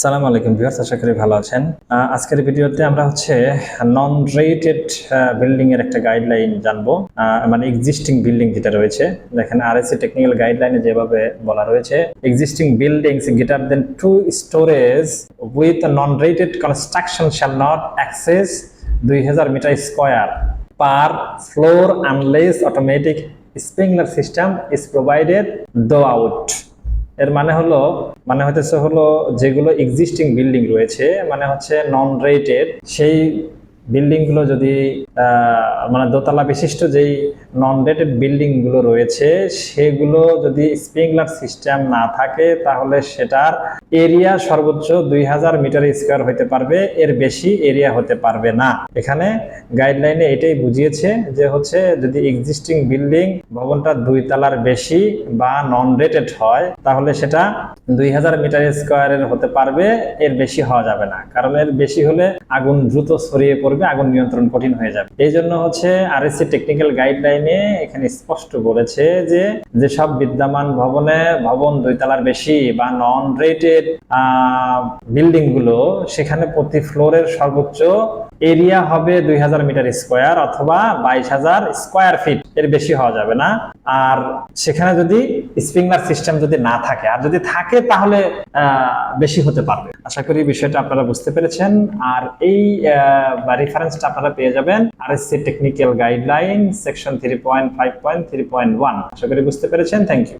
সালাম আলাইকুম ভিউয়ার্স, আশা করি ভালো আছেন। আজকের ভিডিওতে আমরা হচ্ছে নন রেটেড বিল্ডিং এর একটা গাইডলাইন জানব। মানে এক্সিস্টিং বিল্ডিং যেটা রয়েছে। দেখেন আরএসসি টেকনিক্যাল গাইডলাইনে যেভাবে বলা রয়েছে existing buildings greater than to storage with non rated construction shall not access দুই হাজার metre square per floor unless automatic sprinkler system is provided দো আউট এর মানে হলো মানে হতেছে হলো যেগুলো এক্সিস্টিং বিল্ডিং রয়েছে মানে হচ্ছে নন রেটেড সেই বিল্ডিংগুলো যদি মানে দোতলা বিশিষ্ট যেই নন রেটেড বিল্ডিংগুলো রয়েছে, সেগুলো যদি স্প্রিংলার সিস্টেম না থাকে, তাহলে সেটার এরিয়া সর্বোচ্চ দুই হাজার মিটার স্কোয়ার হতে পারবে, এর বেশি এরিয়া হতে পারবে না। এখানে গাইডলাইনে এটাই বুঝিয়েছে যে হচ্ছে, যদি এক্সিস্টিং বিল্ডিং ভবনটা দুই তলার বেশি বা নন রেটেড হয়, তাহলে সেটা দুই হাজার মিটার স্কোয়ারের হতে পারবে, এর বেশি হওয়া যাবে না। কারণ এর বেশি হলে আগুন দ্রুত ছড়িয়ে পড়বে, আগুন নিয়ন্ত্রণ কঠিন হয়ে যাবে। এই জন্য হচ্ছে আরএসসি টেকনিক্যাল গাইডলাইনে এখানে স্পষ্ট বলেছে যে যেসব বিদ্যমান ভবনে ভবন দুই তলার বেশি বা নন রেটেড বিল্ডিংগুলো সেখানে প্রতি ফ্লোরের সর্বোচ্চ এরিয়া হবে দুই হাজার মিটার স্কোয়ার অথবা বাইশ হাজার স্কোয়ার ফিট এর বেশি হওয়া যাবে না। আর সেখানে যদি স্প্রিংলার সিস্টেম যদি না থাকে, আর যদি থাকে তাহলে বেশি হতে পারবে। আশা করি বিষয়টা আপনারা বুঝতে পেরেছেন। আর এই রেফারেন্সটা আপনারা পেয়ে যাবেন R S C technical guideline section three point five point three point one আশা করি বুঝতে পেরেছেন। Thank you